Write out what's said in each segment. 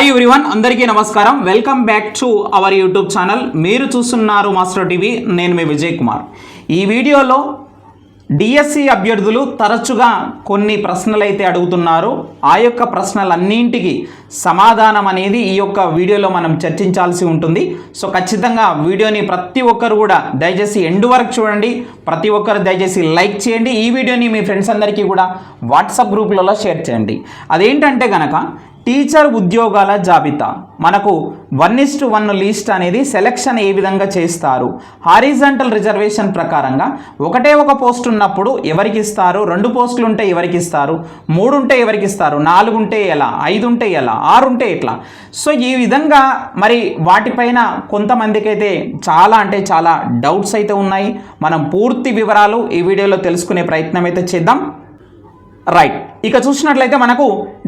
Hi everyone అందరికీ నమస్కారం. Welcome back to our YouTube channel మీరు చూస్తున్నారు మాస్టర్ టీవీ నేను మీ విజయ్ కుమార్. ఈ వీడియోలో డిఎస్సి అభ్యర్థులు తరచుగా కొన్ని ప్రశ్నలు అయితే అడుగుతున్నారు. ఆ యొక్క ప్రశ్నలన్నింటికి సమాధానం అనేది ఈ యొక్క వీడియోలో మనం చర్చించాల్సి ఉంటుంది. సో ఖచ్చితంగా వీడియోని ప్రతి ఒక్కరు కూడా దయచేసి ఎండ్ వరకు చూడండి. ప్రతి ఒక్కరు దయచేసి లైక్ చేయండి. ఈ వీడియోని మీ ఫ్రెండ్స్ అందరికీ కూడా వాట్సాప్ గ్రూపులలో షేర్ చేయండి. అదేంటంటే కనుక టీచర్ ఉద్యోగాల జాబితా. మనకు one is to one list అనేది సెలెక్షన్ ఏ విధంగా చేస్తారు? హారిజంటల్ రిజర్వేషన్ ప్రకారంగా ఒకటే ఒక పోస్ట్ ఉన్నప్పుడు ఎవరికి ఇస్తారు? రెండు పోస్టులు ఉంటే ఎవరికి ఇస్తారు? మూడు ఉంటే ఎవరికి ఇస్తారు? నాలుగు ఉంటే ఎలా? ఐదు ఉంటే ఎలా? ఆరు ఉంటే ఎట్లా? సో ఈ విధంగా మరి వాటిపైన కొంతమందికి అయితే చాలా అంటే చాలా డౌట్స్ అయితే ఉన్నాయి. మనం పూర్తి వివరాలు ఈ వీడియోలో తెలుసుకునే ప్రయత్నం అయితే చేద్దాం. రైట్ ఇక చూసినట్లయితే మనకు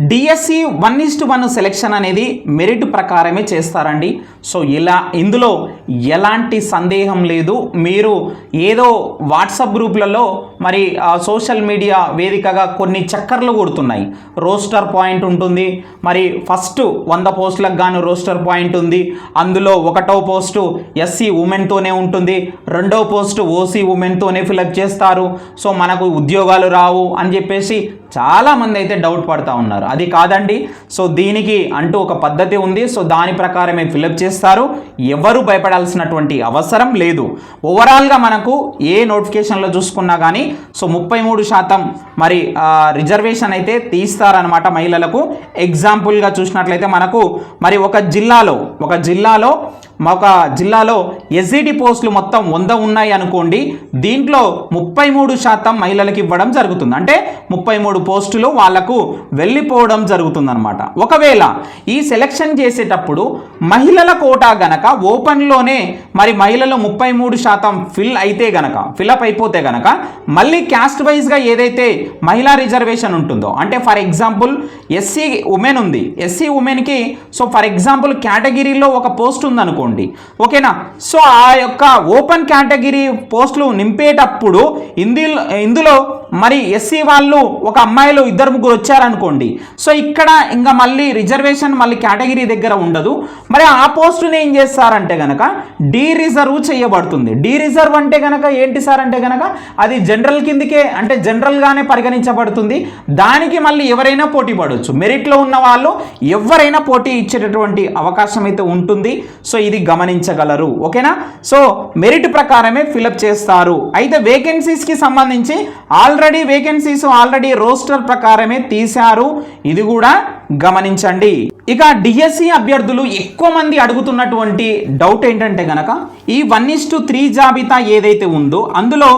DSC one is to one selection అనేది మెరిట్ ప్రకారమే చేస్తారండి. సో ఇలా ఇందులో ఎలాంటి సందేహం లేదు. మీరు ఏదో వాట్సాప్ గ్రూప్లలో మరి సోషల్ మీడియా వేదికగా కొన్ని చక్కర్లు కొడుతున్నాయి. రోస్టర్ పాయింట్ ఉంటుంది. మరి ఫస్ట్ వంద పోస్టులకు గాను రోస్టర్ పాయింట్ ఉంది. అందులో ఒకటో పోస్టు ఎస్సీ ఉమెన్తోనే ఉంటుంది. రెండో పోస్టు ఓసీ ఉమెన్తోనే ఫిలప్ చేస్తారు. సో మనకు ఉద్యోగాలు రావు అని చెప్పేసి చాలామంది అయితే డౌట్ పడుతూ ఉన్నారు. అది కాదండి. సో దీనికి అంటూ ఒక పద్ధతి ఉంది. సో దాని ప్రకారమే ఫిలప్ చేస్తారు. ఎవరు భయపడాల్సినటువంటి అవసరం లేదు. ఓవరాల్గా మనకు ఏ నోటిఫికేషన్లో చూసుకున్నా కానీ సో ముప్పై మూడు శాతం మరి రిజర్వేషన్ అయితే తీస్తారనమాట మహిళలకు. ఎగ్జాంపుల్గా చూసినట్లయితే మనకు మరి ఒక జిల్లాలో ఒక జిల్లాలో ఒక జిల్లాలో ఎస్ఈడి పోస్టులు మొత్తం వంద ఉన్నాయి అనుకోండి దీంట్లో ముప్పై మూడు శాతం మహిళలకు ఇవ్వడం జరుగుతుంది. అంటే ముప్పై మూడు పోస్టులు వాళ్ళకు వెళ్ళిపోవడం జరుగుతుందన్నమాట. ఒకవేళ ఈ సెలెక్షన్ చేసేటప్పుడు మహిళల కోటా గనక ఓపెన్లోనే మరి మహిళలు ముప్పై మూడు శాతం ఫిల్ అయితే గనక ఫిలప్ అయిపోతే గనక మళ్ళీ క్యాస్ట్ వైజ్గా ఏదైతే మహిళా రిజర్వేషన్ ఉంటుందో అంటే ఫర్ ఎగ్జాంపుల్ ఎస్సీ ఉమెన్ ఉంది. ఎస్సీ ఉమెన్కి సో ఫర్ ఎగ్జాంపుల్ కేటగిరీలో ఒక పోస్ట్ ఉందనుకోండి ఓకేనా? సో ఆ యొక్క ఓపెన్ కేటగిరీ పోస్టులు నింపేటప్పుడు ఇందులో ఇందులో మరి ఎస్సీ వాళ్ళు ఒక అమ్మాయిలు ఇద్దరు ముగ్గురు వచ్చారనుకోండి. సో ఇక్కడ ఇంకా మళ్ళీ రిజర్వేషన్ మళ్ళీ కేటగిరీ దగ్గర ఉండదు. మరి ఆ పోస్టుని ఏం చేస్తారంటే కనుక డీ రిజర్వ్ చేయబడుతుంది. డీ రిజర్వ్ అంటే కనుక ఏంటి సార్ అంటే కనుక అది జనరల్ కిందికే అంటే జనరల్గానే పరిగణించబడుతుంది. దానికి మళ్ళీ ఎవరైనా పోటీ పడవచ్చు మెరిట్లో ఉన్న వాళ్ళు ఎవరైనా పోటీ ఇచ్చేటటువంటి అవకాశం అయితే ఉంటుంది. సో ఇది గమనించగలరు. ఓకేనా? సో మెరిట్ ప్రకారమే ఫిలప్ చేస్తారు. అయితే వేకెన్సీస్కి సంబంధించి ఆల్రెడీ వేకెన్సీస్ ఆల్రెడీ రోస్టర్ ప్రకారమే తీశారు. ఇది కూడా గమనించండి. ఇక డిఎస్సి అభ్యర్థులు ఎక్కువ మంది అడుగుతున్నటువంటి డౌట్ ఏంటంటే గనక ఈ వన్ ఇస్ టు త్రీ జాబితా ఏదైతే ఉందో అందులో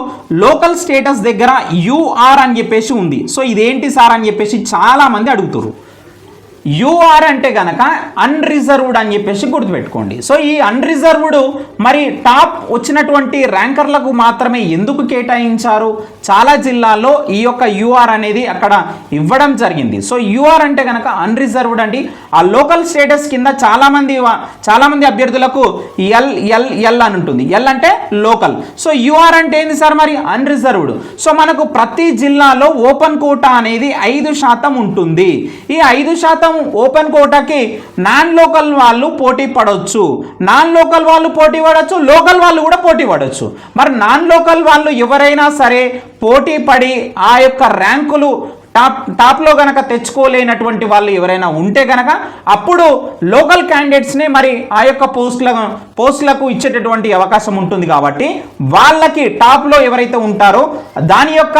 లోకల్ స్టేటస్ దగ్గర యూఆర్ అని చెప్పేసి ఉంది. సో ఇదేంటి సార్ అని చెప్పేసి చాలా మంది అడుగుతారు యూఆర్ అంటే కనుక అన్రిజర్వ్డ్ అని చెప్పేసి గుర్తుపెట్టుకోండి. సో ఈ అన్రిజర్వ్డ్ మరి టాప్ వచ్చినటువంటి ర్యాంకర్లకు మాత్రమే ఎందుకు కేటాయించారు? చాలా జిల్లాల్లో ఈ యొక్క యూఆర్ అనేది అక్కడ ఇవ్వడం జరిగింది. సో యూఆర్ అంటే కనుక అన్రిజర్వ్డ్ అండి. ఆ లోకల్ స్టేటస్ కింద చాలామంది చాలామంది అభ్యర్థులకు ఎల్ ఎల్ ఎల్ అని ఉంటుంది. ఎల్ అంటే లోకల్ సో యూఆర్ అంటే ఏంది సార్ మరి? అన్రిజర్వ్డ్ సో మనకు ప్రతి జిల్లాలో ఓపెన్ కోటా అనేది ఐదు శాతం ఉంటుంది. ఈ ఐదు శాతం ఓపెన్ కోటాకి నాన్ లోకల్ వాళ్ళు పోటీ పడవచ్చు నాన్ లోకల్ వాళ్ళు పోటీ పడవచ్చు లోకల్ వాళ్ళు కూడా పోటీ పడవచ్చు మరి నాన్ లోకల్ వాళ్ళు ఎవరైనా సరే పోటీ పడి ఆ యొక్క ర్యాంకులు టాప్ టాప్లో గనక తెచ్చుకోలేనటువంటి వాళ్ళు ఎవరైనా ఉంటే గనక అప్పుడు లోకల్ క్యాండిడేట్స్ని మరి ఆ యొక్క పోస్టుల పోస్టులకు ఇచ్చేటటువంటి అవకాశం ఉంటుంది కాబట్టి వాళ్ళకి టాప్లో ఎవరైతే ఉంటారో దాని యొక్క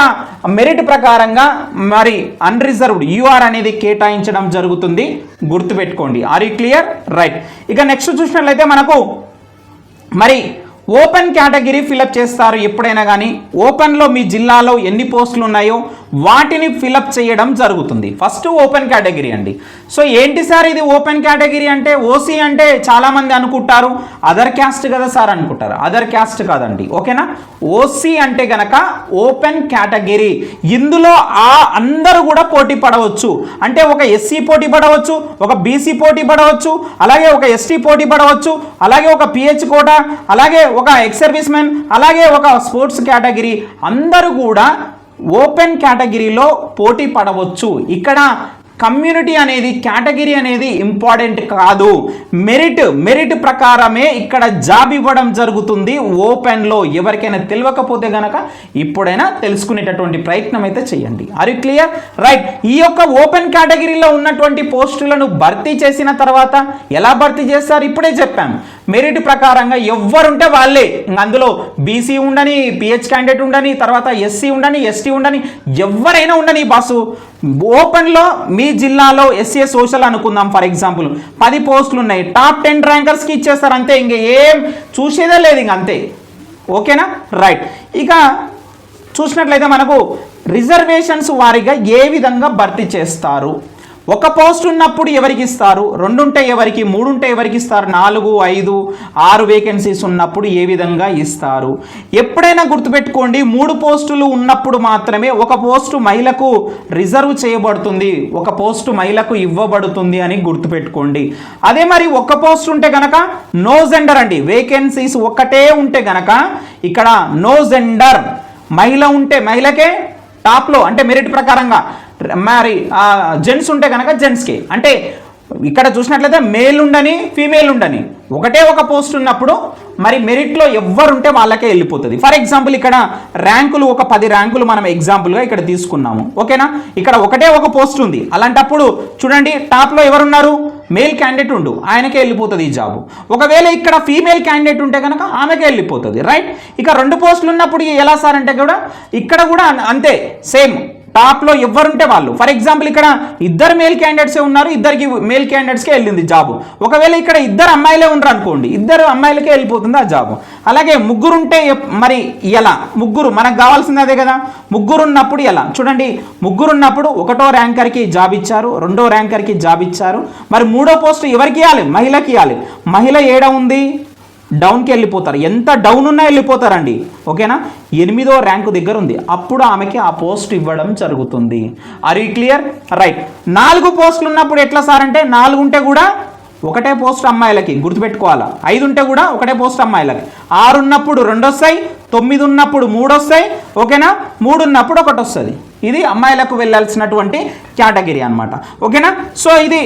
మెరిట్ ప్రకారంగా మరి అన్రిజర్వ్డ్ యూఆర్ అనేది కేటాయించడం జరుగుతుంది. గుర్తుపెట్టుకోండి. ఆర్ యూ క్లియర్ రైట్ ఇక నెక్స్ట్ చూసినట్లయితే మనకు మరి ఓపెన్ కేటగిరీ ఫిలప్ చేస్తారు ఎప్పుడైనా కానీ ఓపెన్లో మీ జిల్లాలో ఎన్ని పోస్టులు ఉన్నాయో వాటిని ఫిలప్ చేయడం జరుగుతుంది. ఫస్ట్ ఓపెన్ కేటగిరీ అండి. సో ఏంటి సార్ ఇది ఓపెన్ కేటగిరీ అంటే ఓసీ అంటే చాలామంది అనుకుంటారు. అదర్ క్యాస్ట్ కదా సార్ అనుకుంటారు. అదర్ క్యాస్ట్ కాదండి. ఓకేనా? ఓసీ అంటే గనక ఓపెన్ కేటగిరీ. ఇందులో ఆ అందరూ కూడా పోటీ పడవచ్చు. అంటే ఒక ఎస్సీ పోటీ పడవచ్చు ఒక బీసీ పోటీ పడవచ్చు అలాగే ఒక ఎస్టీ పోటీ పడవచ్చు అలాగే ఒక పిహెచ్ కోట అలాగే ఒక ఎక్స్ సర్వీస్ మ్యాన్ అలాగే ఒక స్పోర్ట్స్ కేటగిరీ. అందరూ కూడా ఓపెన్ కేటగిరీలో పోటీ పడవచ్చు. ఇక్కడ కమ్యూనిటీ అనేది కేటగిరీ అనేది ఇంపార్టెంట్ కాదు. మెరిట్ మెరిట్ ప్రకారమే ఇక్కడ జాబ్ ఇవ్వడం జరుగుతుంది. ఓపెన్లో ఎవరికైనా తెలియకపోతే గనక ఇప్పుడైనా తెలుసుకునేటటువంటి ప్రయత్నం అయితే చేయండి. ఆర్ యు క్లియర్ రైట్ ఈ యొక్క ఓపెన్ కేటగిరీలో ఉన్నటువంటి పోస్టులను భర్తీ చేసిన తర్వాత ఎలా భర్తీ చేస్తారు ఇప్పుడే చెప్పాను మెరిట్ ప్రకారంగా ఎవరుంటే వాళ్ళే. అందులో బీసీ ఉండని పిహెచ్ క్యాండిడేట్ ఉండని తర్వాత ఎస్సీ ఉండని ఎస్టీ ఉండని ఎవరైనా ఉండని బాసు. ఓపెన్లో మీ జిల్లాలో ఎస్సీ సోషల్ అనుకుందాం ఫర్ ఎగ్జాంపుల్. పది పోస్టులు ఉన్నాయి టాప్ టెన్ ర్యాంకర్స్కి ఇచ్చేస్తారు అంతే. ఇంక ఏం చూసేదే లేదు ఇంక అంతే. ఓకేనా? రైట్ ఇక చూసినట్లయితే మనకు రిజర్వేషన్స్ వారిగా ఏ విధంగా భర్తీ చేస్తారు? ఒక పోస్ట్ ఉన్నప్పుడు ఎవరికి ఇస్తారు? రెండుంటే ఎవరికి? మూడుంటే ఎవరికి ఇస్తారు? నాలుగు ఐదు ఆరు వేకెన్సీస్ ఉన్నప్పుడు ఏ విధంగా ఇస్తారు? ఎప్పుడైనా గుర్తుపెట్టుకోండి మూడు పోస్టులు ఉన్నప్పుడు మాత్రమే ఒక పోస్టు మహిళకు రిజర్వ్ చేయబడుతుంది. ఒక పోస్టు మహిళకు ఇవ్వబడుతుంది అని గుర్తుపెట్టుకోండి. అదే మరి ఒక పోస్ట్ ఉంటే గనక నో జెండర్ అండి. వేకెన్సీస్ ఒక్కటే ఉంటే గనక ఇక్కడ నో జెండర్. మహిళ ఉంటే మహిళకే టాప్లో అంటే మెరిట్ ప్రకారంగా మరి జెంట్స్ ఉంటే కనుక జెంట్స్కి అంటే ఇక్కడ చూసినట్లయితే మేల్ ఉండని ఫీమేల్ ఉండని. ఒకటే ఒక పోస్ట్ ఉన్నప్పుడు మరి మెరిట్లో ఎవరుంటే వాళ్ళకే వెళ్ళిపోతుంది. ఫర్ ఎగ్జాంపుల్ ఇక్కడ ర్యాంకులు ఒక పది ర్యాంకులు మనం ఎగ్జాంపుల్గా ఇక్కడ తీసుకున్నాము. ఓకేనా? ఇక్కడ ఒకటే ఒక పోస్ట్ ఉంది. అలాంటప్పుడు చూడండి టాప్లో ఎవరున్నారు? మేల్ క్యాండిడేట్ ఉండు. ఆయనకే వెళ్ళిపోతుంది ఈ జాబ్ ఒకవేళ ఇక్కడ ఫీమేల్ క్యాండిడేట్ ఉంటే కనుక ఆమెకే వెళ్ళిపోతుంది. రైట్ ఇక రెండు పోస్టులు ఉన్నప్పుడు ఎలా సార్ అంటే కూడా ఇక్కడ కూడా అంతే సేమ్ టాప్లో ఎవరుంటే వాళ్ళు. ఫర్ ఎగ్జాంపుల్ ఇక్కడ ఇద్దరు మేల్ క్యాండిడేట్సే ఉన్నారు ఇద్దరికి మేల్ క్యాండిడేట్స్కే వెళ్ళింది జాబ్ ఒకవేళ ఇక్కడ ఇద్దరు అమ్మాయిలే ఉండరు అనుకోండి ఇద్దరు అమ్మాయిలకే వెళ్ళిపోతుంది ఆ జాబ్ అలాగే ముగ్గురుంటే మరి ఎలా? ముగ్గురు మనకు కావాల్సింది అదే కదా? ముగ్గురున్నప్పుడు ఎలా? చూడండి ముగ్గురున్నప్పుడు ఒకటో ర్యాంకర్కి జాబ్ ఇచ్చారు రెండో ర్యాంకర్కి జాబ్ ఇచ్చారు. మరి మూడో పోస్ట్ ఎవరికి ఇవ్వాలి? మహిళకి ఇవ్వాలి. మహిళ ఏడ ఉంది? డౌన్కి వెళ్ళిపోతారు. ఎంత డౌన్ ఉన్నా వెళ్ళిపోతారండి. ఓకేనా? ఎనిమిదో ర్యాంకు దగ్గర ఉంది. అప్పుడు ఆమెకి ఆ పోస్ట్ ఇవ్వడం జరుగుతుంది. ఆర్ యూ క్లియర్ రైట్ నాలుగు పోస్టులు ఉన్నప్పుడు ఎట్లా సార్ అంటే నాలుగు ఉంటే కూడా ఒకటే పోస్ట్ అమ్మాయిలకి గుర్తుపెట్టుకోవాలా? ఐదు ఉంటే కూడా ఒకటే పోస్ట్ అమ్మాయిలకి. ఆరు ఉన్నప్పుడు రెండు వస్తాయి తొమ్మిది ఉన్నప్పుడు మూడు వస్తాయి ఓకేనా? మూడు ఉన్నప్పుడు ఒకటి వస్తుంది. ఇది అమ్మాయిలకు వెళ్ళాల్సినటువంటి కేటగిరీ అన్నమాట. ఓకేనా? సో ఇది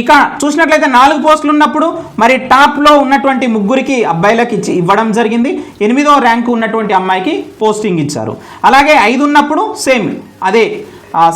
ఇక చూసినట్లయితే నాలుగు పోస్టులు ఉన్నప్పుడు మరి టాప్లో ఉన్నటువంటి ముగ్గురికి అబ్బాయిలకు ఇచ్చి ఇవ్వడం జరిగింది. ఎనిమిదో ర్యాంకు ఉన్నటువంటి అమ్మాయికి పోస్టింగ్ ఇచ్చారు. అలాగే ఐదు ఉన్నప్పుడు సేమ్ అదే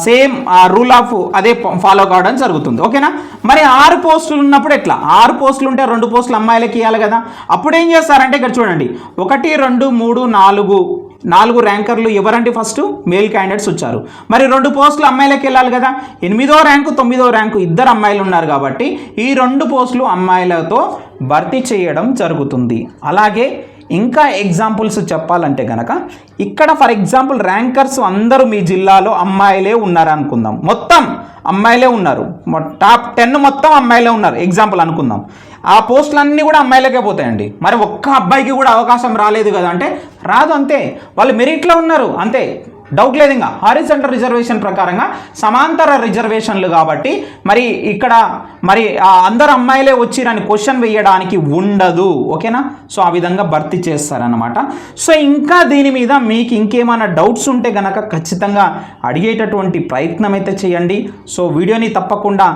సేమ్ రూల్ ఆఫ్ అదే ఫాలో కావడం జరుగుతుంది. ఓకేనా? మరి ఆరు పోస్టులు ఉన్నప్పుడు ఎట్లా? ఆరు పోస్టులు ఉంటే రెండు పోస్టులు అమ్మాయిలకి ఇవ్వాలి కదా. అప్పుడు ఏం చేస్తారంటే ఇక్కడ చూడండి. ఒకటి రెండు మూడు నాలుగు నాలుగు ర్యాంకర్లు ఎవరంటే ఫస్ట్? మేల్ క్యాండిడేట్స్ వచ్చారు. మరి రెండు పోస్టులు అమ్మాయిలకు వెళ్ళాలి కదా? ఎనిమిదో ర్యాంకు తొమ్మిదో ర్యాంకు ఇద్దరు అమ్మాయిలు ఉన్నారు కాబట్టి ఈ రెండు పోస్టులు అమ్మాయిలతో భర్తీ చేయడం జరుగుతుంది. అలాగే ఇంకా ఎగ్జాంపుల్స్ చెప్పాలంటే కనుక ఇక్కడ ఫర్ ఎగ్జాంపుల్ ర్యాంకర్స్ అందరూ మీ జిల్లాలో అమ్మాయిలే ఉన్నారు అనుకుందాం మొత్తం అమ్మాయిలే ఉన్నారు. టాప్ టెన్ మొత్తం అమ్మాయిలే ఉన్నారు. ఎగ్జాంపుల్ అనుకుందాం. ఆ పోస్టులన్నీ కూడా అమ్మాయిలకే పోతాయండి. మరి ఒక్క అబ్బాయికి కూడా అవకాశం రాలేదు కదా అంటే రాదు అంతే. వాళ్ళు మెరిట్లో ఉన్నారు అంతే. డౌట్ లేదు ఇంకా హారిసెంటర్ రిజర్వేషన్ ప్రకారంగా సమాంతర రిజర్వేషన్లు కాబట్టి మరి ఇక్కడ మరి ఆ అందరు అమ్మాయిలే వచ్చిరని క్వశ్చన్ వేయడానికి ఉండదు. ఓకేనా సో ఆ విధంగా భర్తీ చేస్తారనమాట సో ఇంకా దీని మీద మీకు ఇంకేమైనా డౌట్స్ ఉంటే గనక ఖచ్చితంగా అడిగేటటువంటి ప్రయత్నం అయితే చేయండి. సో వీడియోని తప్పకుండా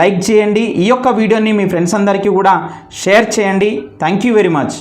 లైక్ చేయండి. ఈ యొక్క వీడియోని మీ ఫ్రెండ్స్ అందరికీ కూడా షేర్ చేయండి. Thank you very much